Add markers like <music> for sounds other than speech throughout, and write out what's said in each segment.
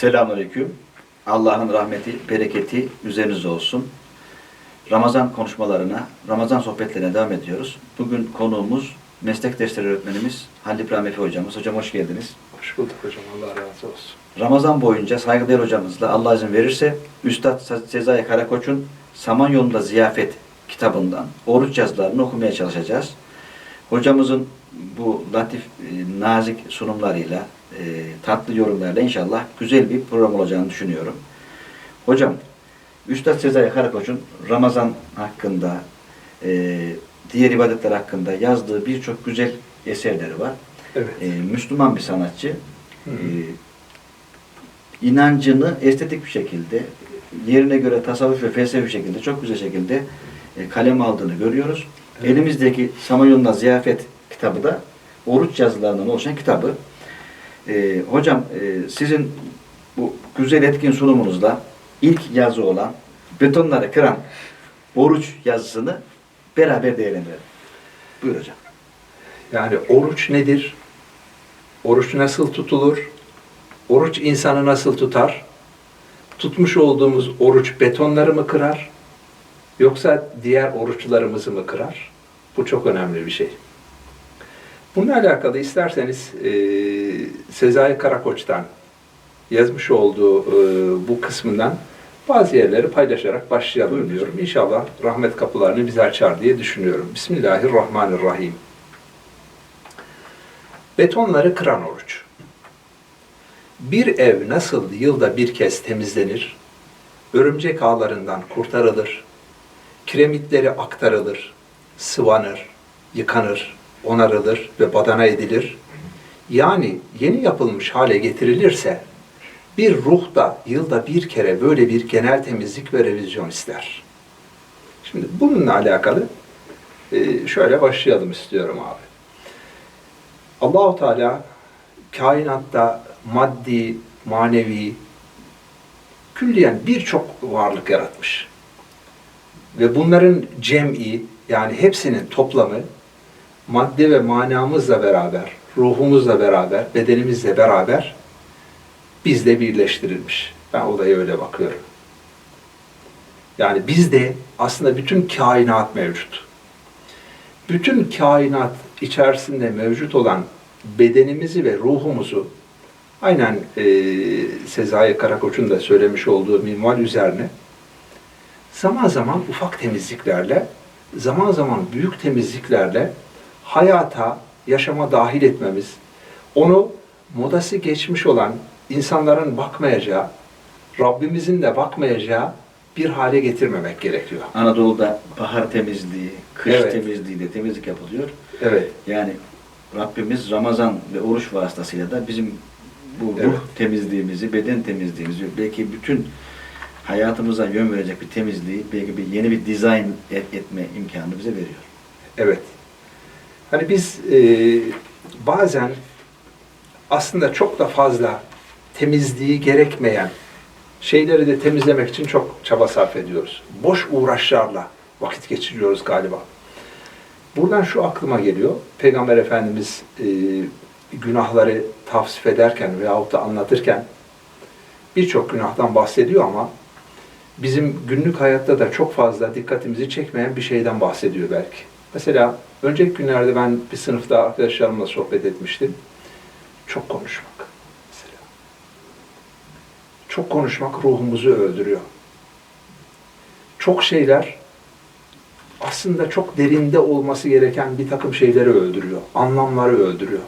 Selamünaleyküm. Allah'ın rahmeti, bereketi üzerinize olsun. Ramazan konuşmalarına, Ramazan sohbetlerine devam ediyoruz. Bugün konuğumuz meslek dersleri öğretmenimiz Halil İbrahim Efe hocamız. Hocam hoş geldiniz. Hoş bulduk hocam. Allah razı olsun. Ramazan boyunca saygıdeğer hocamızla Allah izin verirse Üstad Sezai Karakoç'un Samanyolu'nda Ziyafet kitabından oruç yazılarını okumaya çalışacağız. Hocamızın bu latif, e, nazik sunumlarıyla, e, tatlı yorumlarla inşallah güzel bir program olacağını düşünüyorum. Hocam, Üstad Sezai Karakoç'un Ramazan hakkında, e, diğer ibadetler hakkında yazdığı birçok güzel eserleri var. Evet. E, Müslüman bir sanatçı. Hı hı. E, inancını estetik bir şekilde, yerine göre tasavvuf ve felsefi şekilde, çok güzel şekilde e, kalem aldığını görüyoruz. Evet. Elimizdeki Samanyolu'nda Ziyafet kitabı da oruç yazılarından oluşan kitabı. E, hocam e, sizin bu güzel etkin sunumunuzla ilk yazı olan betonları kıran oruç yazısını beraber değerlendirelim. Buyur hocam. Yani oruç nedir? Oruç nasıl tutulur? Oruç insanı nasıl tutar? Tutmuş olduğumuz oruç betonları mı kırar? Yoksa diğer oruçlarımızı mı kırar? Bu çok önemli bir şey. Bununla alakalı isterseniz e, Sezai Karakoç'tan yazmış olduğu e, bu kısmından bazı yerleri paylaşarak başlayalım Buyurun. diyorum. İnşallah rahmet kapılarını bize açar diye düşünüyorum. Bismillahirrahmanirrahim. Betonları kıran oruç. Bir ev nasıl yılda bir kez temizlenir, örümcek ağlarından kurtarılır, kiremitleri aktarılır, sıvanır, yıkanır, onarılır ve badana edilir. Yani yeni yapılmış hale getirilirse bir ruh da yılda bir kere böyle bir genel temizlik ve revizyon ister. Şimdi bununla alakalı e, şöyle başlayalım istiyorum abi. Allahu Teala kainatta maddi, manevi, külliyen birçok varlık yaratmış. Ve bunların cem'i yani hepsinin toplamı madde ve manamızla beraber, ruhumuzla beraber, bedenimizle beraber bizde birleştirilmiş. Ben olaya öyle bakıyorum. Yani bizde aslında bütün kainat mevcut. Bütün kainat içerisinde mevcut olan bedenimizi ve ruhumuzu aynen e, Sezai Karakoç'un da söylemiş olduğu minval üzerine zaman zaman ufak temizliklerle, zaman zaman büyük temizliklerle hayata, yaşama dahil etmemiz, onu modası geçmiş olan insanların bakmayacağı, Rabbimizin de bakmayacağı bir hale getirmemek gerekiyor. Anadolu'da bahar temizliği, kış Evet. temizliği de temizlik yapılıyor. Evet, Yani Rabbimiz Ramazan ve oruç vasıtasıyla da bizim bu ruh Evet. temizliğimizi, beden temizliğimizi, belki bütün hayatımıza yön verecek bir temizliği, belki bir yeni bir dizayn et- etme imkanı bize veriyor. evet. Hani biz e, bazen aslında çok da fazla temizliği gerekmeyen şeyleri de temizlemek için çok çaba sarf ediyoruz. Boş uğraşlarla vakit geçiriyoruz galiba. Buradan şu aklıma geliyor. Peygamber Efendimiz e, günahları tavsif ederken veyahut da anlatırken birçok günahtan bahsediyor ama bizim günlük hayatta da çok fazla dikkatimizi çekmeyen bir şeyden bahsediyor belki. Mesela önceki günlerde ben bir sınıfta arkadaşlarımla sohbet etmiştim. Çok konuşmak mesela. Çok konuşmak ruhumuzu öldürüyor. Çok şeyler aslında çok derinde olması gereken bir takım şeyleri öldürüyor. Anlamları öldürüyor.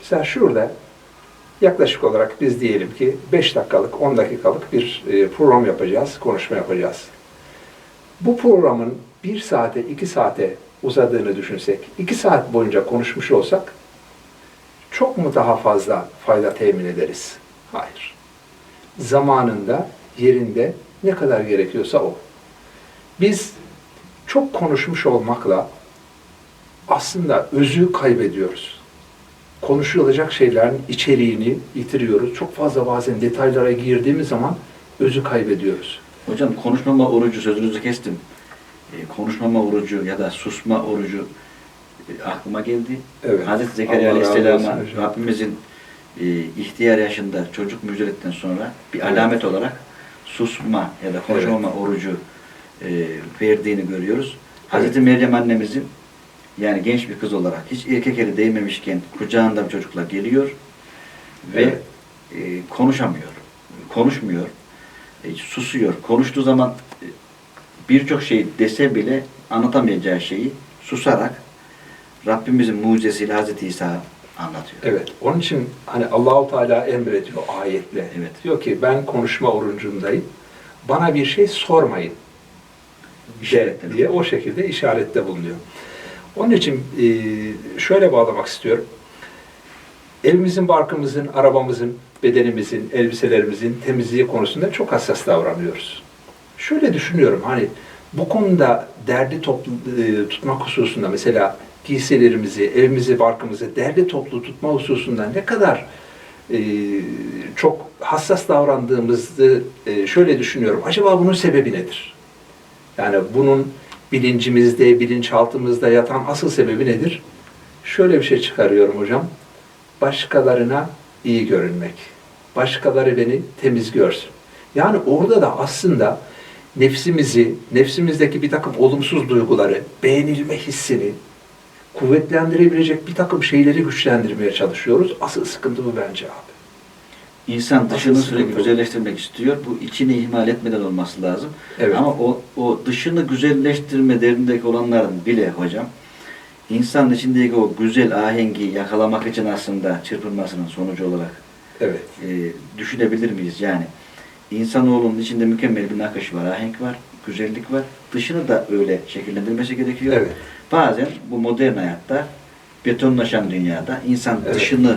Mesela şurada yaklaşık olarak biz diyelim ki 5 dakikalık, 10 dakikalık bir e, program yapacağız, konuşma yapacağız. Bu programın 1 saate, 2 saate uzadığını düşünsek, 2 saat boyunca konuşmuş olsak çok mu daha fazla fayda temin ederiz? Hayır. Zamanında, yerinde ne kadar gerekiyorsa o. Biz çok konuşmuş olmakla aslında özü kaybediyoruz. Konuşulacak şeylerin içeriğini yitiriyoruz. Çok fazla bazen detaylara girdiğimiz zaman özü kaybediyoruz. Hocam konuşmama orucu sözünüzü kestim. E, konuşmama orucu ya da susma orucu e, aklıma geldi. Evet. Hazreti Zekeriya Aleyhisselam'a. Rabbimizin e, ihtiyar yaşında çocuk müjdeledikten sonra bir Evet. alamet olarak susma ya da konuşmama orucu e, verdiğini görüyoruz. Hazreti Meryem annemizin yani genç bir kız olarak hiç erkek eli değmemişken kucağında bir çocukla geliyor ve Evet. e, konuşamıyor. Konuşmuyor. E, susuyor. Konuştuğu zaman birçok şey dese bile anlatamayacağı şeyi susarak Rabbimizin mucizesiyle Hazreti İsa anlatıyor. Evet. Onun için hani Allahu Teala emrediyor ayetle. Evet. Diyor ki ben konuşma orucundayım. Bana bir şey sormayın. De, İşaretler. diye o şekilde işarette bulunuyor. Onun için e, şöyle bağlamak istiyorum. Evimizin, barkımızın, arabamızın, bedenimizin, elbiselerimizin temizliği konusunda çok hassas davranıyoruz. Şöyle düşünüyorum hani bu konuda derli toplu e, tutmak hususunda mesela giysilerimizi, evimizi, barkımızı derli toplu tutma hususunda ne kadar e, çok hassas davrandığımızı e, şöyle düşünüyorum. Acaba bunun sebebi nedir? Yani bunun bilincimizde, bilinçaltımızda yatan asıl sebebi nedir? Şöyle bir şey çıkarıyorum hocam. Başkalarına iyi görünmek. Başkaları beni temiz görsün. Yani orada da aslında nefsimizi, nefsimizdeki bir takım olumsuz duyguları, beğenilme hissini kuvvetlendirebilecek bir takım şeyleri güçlendirmeye çalışıyoruz. Asıl sıkıntı bu bence abi. İnsan dışını Asıl sürekli güzelleştirmek istiyor. Bu içini ihmal etmeden olması lazım. Evet. Ama o, o dışını güzelleştirme derdindeki olanların bile hocam insanın içindeki o güzel ahengi yakalamak için aslında çırpınmasının sonucu olarak Evet. e, düşünebilir miyiz? Yani insanoğlunun içinde mükemmel bir nakış var, ahenk var, güzellik var. Dışını da öyle şekillendirmesi gerekiyor. Evet. Bazen bu modern hayatta betonlaşan dünyada insan Evet. dışını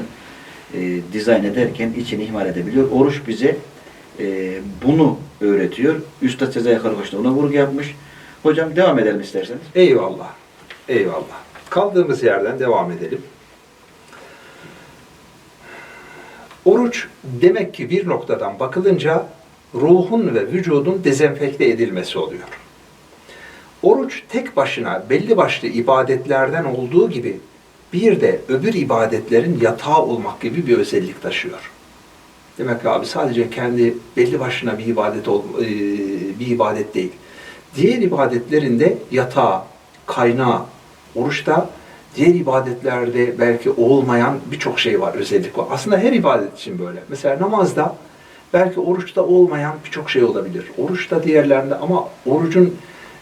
e, dizayn ederken içini ihmal edebiliyor. Oruç bize e, bunu öğretiyor. Üstad Sezai Karakoç da ona vurgu yapmış. Hocam devam edelim isterseniz. Eyvallah. Eyvallah. Kaldığımız yerden devam edelim. Oruç demek ki bir noktadan bakılınca ruhun ve vücudun dezenfekte edilmesi oluyor. Oruç tek başına belli başlı ibadetlerden olduğu gibi bir de öbür ibadetlerin yatağı olmak gibi bir özellik taşıyor. Demek ki abi sadece kendi belli başına bir ibadet e, bir ibadet değil. Diğer ibadetlerin de yatağı, kaynağı, oruçta diğer ibadetlerde belki olmayan birçok şey var, özellik var. Aslında her ibadet için böyle. Mesela namazda belki oruçta olmayan birçok şey olabilir. Oruçta diğerlerinde ama orucun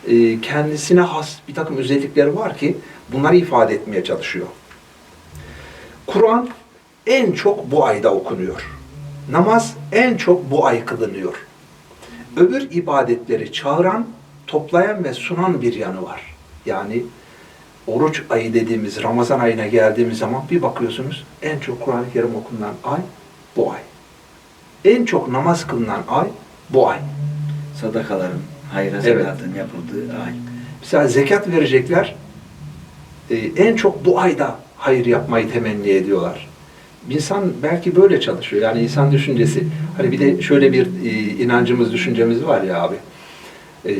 e, kendisine has bir takım özellikleri var ki bunları ifade etmeye çalışıyor. Kur'an en çok bu ayda okunuyor. Namaz en çok bu ay kılınıyor. Öbür ibadetleri çağıran, toplayan ve sunan bir yanı var. Yani oruç ayı dediğimiz Ramazan ayına geldiğimiz zaman bir bakıyorsunuz en çok Kur'an-ı Kerim okunan ay bu ay. En çok namaz kılınan ay bu ay. Sadakaların, hayra Evet. zekatın yapıldığı ay. Mesela zekat verecekler. e, en çok bu ayda hayır yapmayı temenni ediyorlar. İnsan belki böyle çalışıyor. Yani insan düşüncesi. Hani bir de şöyle bir e, inancımız, düşüncemiz var ya abi. E,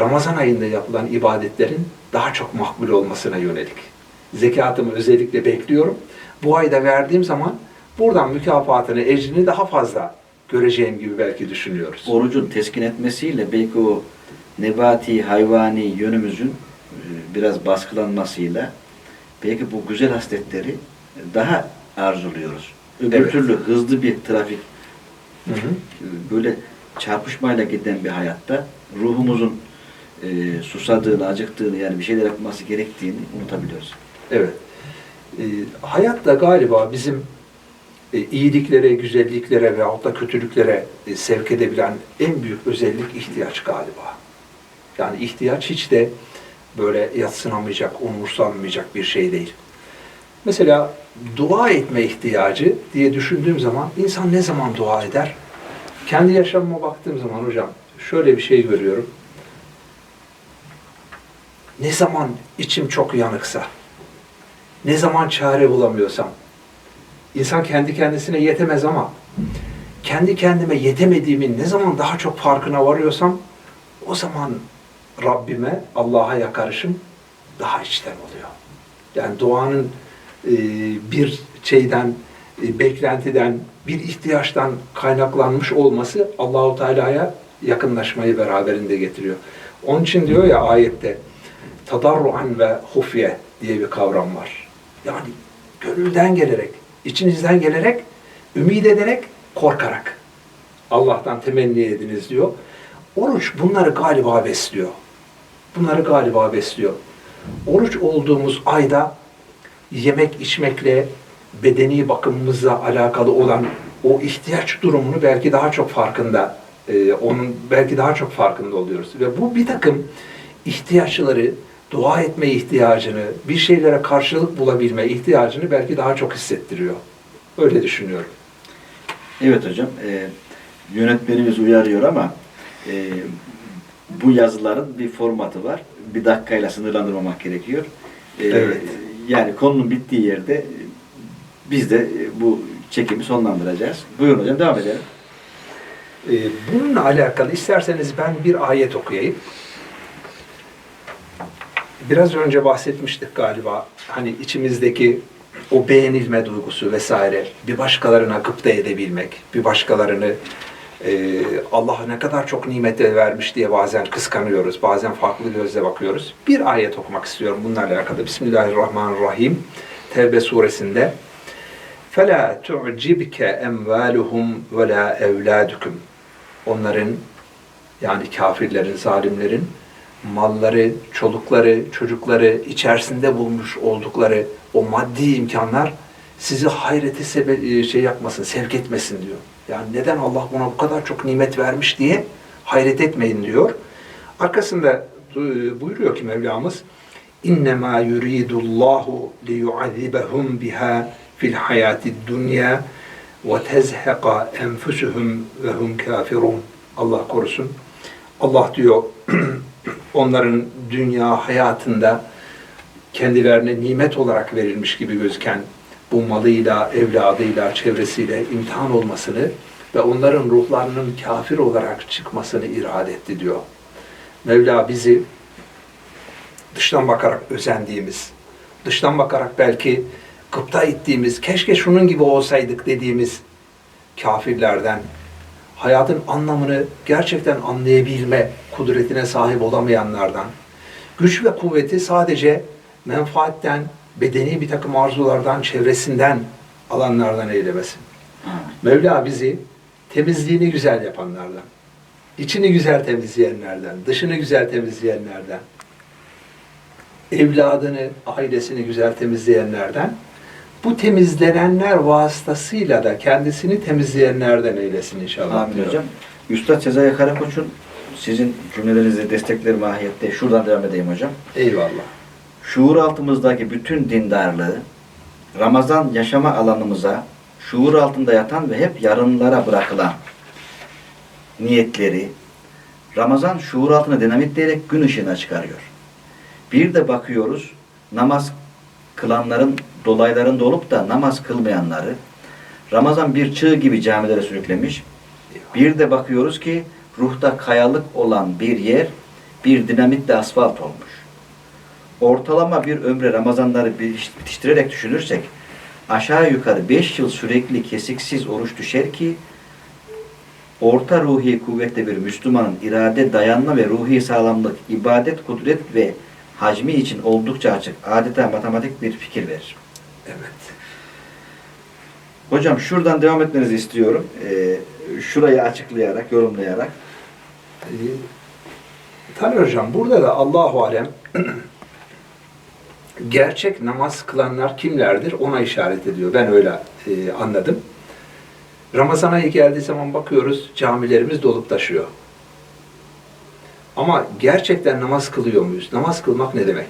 Ramazan ayında yapılan ibadetlerin daha çok makbul olmasına yönelik. Zekatımı özellikle bekliyorum. Bu ayda verdiğim zaman buradan mükafatını, ecrini daha fazla göreceğim gibi belki düşünüyoruz. Orucun teskin etmesiyle belki o nebati, hayvani yönümüzün e, biraz baskılanmasıyla belki bu güzel hasletleri daha arzuluyoruz. Öbür Evet. türlü hızlı bir trafik Hı hı. böyle çarpışmayla giden bir hayatta ruhumuzun e, susadığını, acıktığını yani bir şeyler yapması gerektiğini unutabiliyoruz. Evet. E, hayat da galiba bizim e, iyiliklere, güzelliklere veyahut da kötülüklere e, sevk edebilen en büyük özellik ihtiyaç galiba. Yani ihtiyaç hiç de böyle yatsınamayacak, umursanmayacak bir şey değil. Mesela dua etme ihtiyacı diye düşündüğüm zaman insan ne zaman dua eder? Kendi yaşamıma baktığım zaman hocam şöyle bir şey görüyorum. Ne zaman içim çok yanıksa, ne zaman çare bulamıyorsam, insan kendi kendisine yetemez ama kendi kendime yetemediğimin ne zaman daha çok farkına varıyorsam o zaman Rabbime, Allah'a yakarışım daha içten oluyor. Yani duanın e, bir şeyden e, beklentiden, bir ihtiyaçtan kaynaklanmış olması Allahu Teala'ya yakınlaşmayı beraberinde getiriyor. Onun için diyor ya ayette tadarruan ve hufye diye bir kavram var. Yani gönülden gelerek, içinizden gelerek, ümit ederek, korkarak Allah'tan temenni ediniz diyor. Oruç bunları galiba besliyor. Bunları galiba besliyor. Oruç olduğumuz ayda yemek içmekle, bedeni bakımımızla alakalı olan o ihtiyaç durumunu belki daha çok farkında, e, onun belki daha çok farkında oluyoruz. Ve bu bir takım ihtiyaçları, dua etme ihtiyacını, bir şeylere karşılık bulabilme ihtiyacını belki daha çok hissettiriyor. Öyle düşünüyorum. Evet hocam. E, yönetmenimiz uyarıyor ama e, bu yazıların bir formatı var. Bir dakikayla sınırlandırmamak gerekiyor. E, Evet. Yani konunun bittiği yerde e, biz de e, bu çekimi sonlandıracağız. Buyurun hocam devam edelim. Ee, bununla alakalı isterseniz ben bir ayet okuyayım Biraz önce bahsetmiştik galiba. Hani içimizdeki o beğenilme duygusu vesaire, bir başkalarına gıpta edebilmek, bir başkalarını e, Allah ne kadar çok nimet vermiş diye bazen kıskanıyoruz, bazen farklı gözle bakıyoruz. Bir ayet okumak istiyorum bununla alakalı. Bismillahirrahmanirrahim. Tevbe suresinde فَلَا تُعْجِبْكَ اَمْوَالُهُمْ وَلَا اَوْلَادُكُمْ Onların yani kafirlerin, zalimlerin malları, çolukları, çocukları içerisinde bulmuş oldukları o maddi imkanlar sizi hayrete sebe- şey yapmasın, sevk etmesin diyor. Yani neden Allah buna bu kadar çok nimet vermiş diye hayret etmeyin diyor. Arkasında e, buyuruyor ki Mevlamız İnnemâ yuridullahu liyuazibahum biha fil hayati dunya ve tezheqa enfusuhum ve hum kafirun. Allah korusun. Allah diyor <clears throat> onların dünya hayatında kendilerine nimet olarak verilmiş gibi gözüken bu malıyla, evladıyla, çevresiyle imtihan olmasını ve onların ruhlarının kafir olarak çıkmasını irade etti diyor. Mevla bizi dıştan bakarak özendiğimiz, dıştan bakarak belki gıpta ettiğimiz, keşke şunun gibi olsaydık dediğimiz kafirlerden, hayatın anlamını gerçekten anlayabilme kudretine sahip olamayanlardan, güç ve kuvveti sadece menfaatten, bedeni bir takım arzulardan, çevresinden alanlardan eylemesin. Mevla bizi temizliğini güzel yapanlardan, içini güzel temizleyenlerden, dışını güzel temizleyenlerden, evladını, ailesini güzel temizleyenlerden, bu temizlenenler vasıtasıyla da kendisini temizleyenlerden eylesin inşallah. Amin hocam. Üstad Sezai Karakoç'un sizin cümlelerinizi destekler mahiyette şuradan devam edeyim hocam. Eyvallah. Şuur altımızdaki bütün dindarlığı Ramazan yaşama alanımıza şuur altında yatan ve hep yarınlara bırakılan niyetleri Ramazan şuur altına dinamitleyerek gün ışığına çıkarıyor. Bir de bakıyoruz namaz kılanların dolaylarında olup da namaz kılmayanları Ramazan bir çığ gibi camilere sürüklemiş. Bir de bakıyoruz ki ruhta kayalık olan bir yer bir dinamitle asfalt olmuş. Ortalama bir ömre Ramazanları bitiştirerek düşünürsek aşağı yukarı 5 yıl sürekli kesiksiz oruç düşer ki orta ruhi kuvvetli bir Müslümanın irade, dayanma ve ruhi sağlamlık, ibadet, kudret ve hacmi için oldukça açık. Adeta matematik bir fikir verir. Evet. Hocam şuradan devam etmenizi istiyorum. Ee, şurayı açıklayarak, yorumlayarak. Ee, Taner Hocam burada da Allahu Alem <clears throat> gerçek namaz kılanlar kimlerdir ona işaret ediyor. Ben öyle e, anladım. Ramazan ayı geldiği zaman bakıyoruz camilerimiz dolup taşıyor. Ama gerçekten namaz kılıyor muyuz? Namaz kılmak ne demek?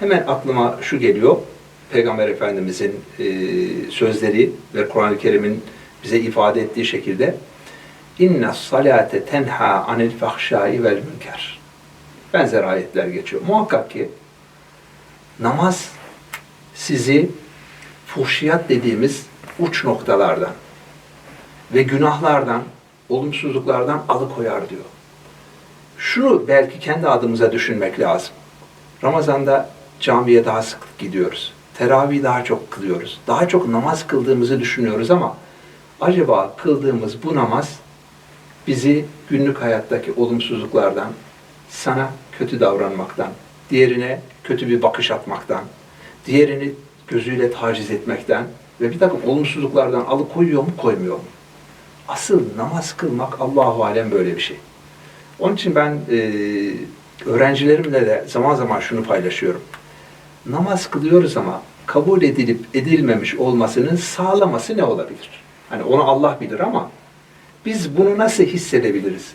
Hemen aklıma şu geliyor. Peygamber Efendimizin e, sözleri ve Kur'an-ı Kerim'in bize ifade ettiği şekilde İnne salate tenha anil fahşai vel münker. Benzer ayetler geçiyor. Muhakkak ki namaz sizi fuhşiyat dediğimiz uç noktalardan ve günahlardan, olumsuzluklardan alıkoyar diyor. Şunu belki kendi adımıza düşünmek lazım. Ramazan'da camiye daha sık gidiyoruz. Teravih daha çok kılıyoruz. Daha çok namaz kıldığımızı düşünüyoruz ama acaba kıldığımız bu namaz bizi günlük hayattaki olumsuzluklardan, sana kötü davranmaktan, diğerine kötü bir bakış atmaktan, diğerini gözüyle taciz etmekten ve bir takım olumsuzluklardan alıkoyuyor mu, koymuyor mu? Asıl namaz kılmak Allahu alem böyle bir şey. Onun için ben e, öğrencilerimle de zaman zaman şunu paylaşıyorum. Namaz kılıyoruz ama kabul edilip edilmemiş olmasının sağlaması ne olabilir? Hani onu Allah bilir ama biz bunu nasıl hissedebiliriz?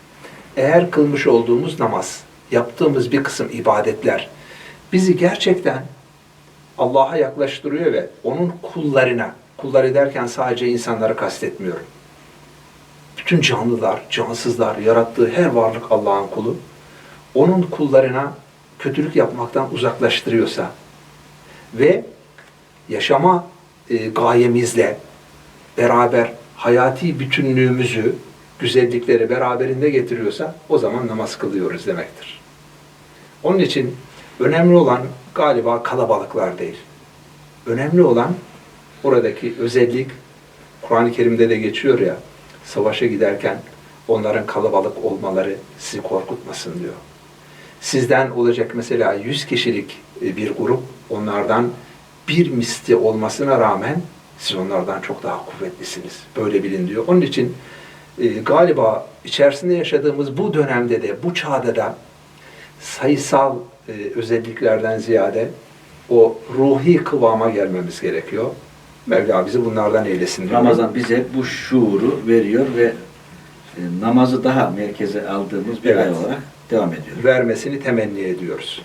Eğer kılmış olduğumuz namaz, yaptığımız bir kısım ibadetler bizi gerçekten Allah'a yaklaştırıyor ve onun kullarına, kullar ederken sadece insanları kastetmiyorum. Bütün canlılar, cansızlar, yarattığı her varlık Allah'ın kulu. Onun kullarına kötülük yapmaktan uzaklaştırıyorsa ve yaşama e, gayemizle beraber hayati bütünlüğümüzü, güzellikleri beraberinde getiriyorsa o zaman namaz kılıyoruz demektir. Onun için önemli olan galiba kalabalıklar değil. Önemli olan oradaki özellik, Kur'an-ı Kerim'de de geçiyor ya, savaşa giderken onların kalabalık olmaları sizi korkutmasın diyor. Sizden olacak mesela 100 kişilik e, bir grup, onlardan bir misli olmasına rağmen siz onlardan çok daha kuvvetlisiniz. Böyle bilin diyor. Onun için e, galiba içerisinde yaşadığımız bu dönemde de, bu çağda da sayısal e, özelliklerden ziyade o ruhi kıvama gelmemiz gerekiyor. Mevla bizi bunlardan eylesin. diyorum. Ramazan bize bu şuuru veriyor ve e, namazı daha merkeze aldığımız bir Evet. ay olarak devam ediyor. vermesini temenni ediyoruz.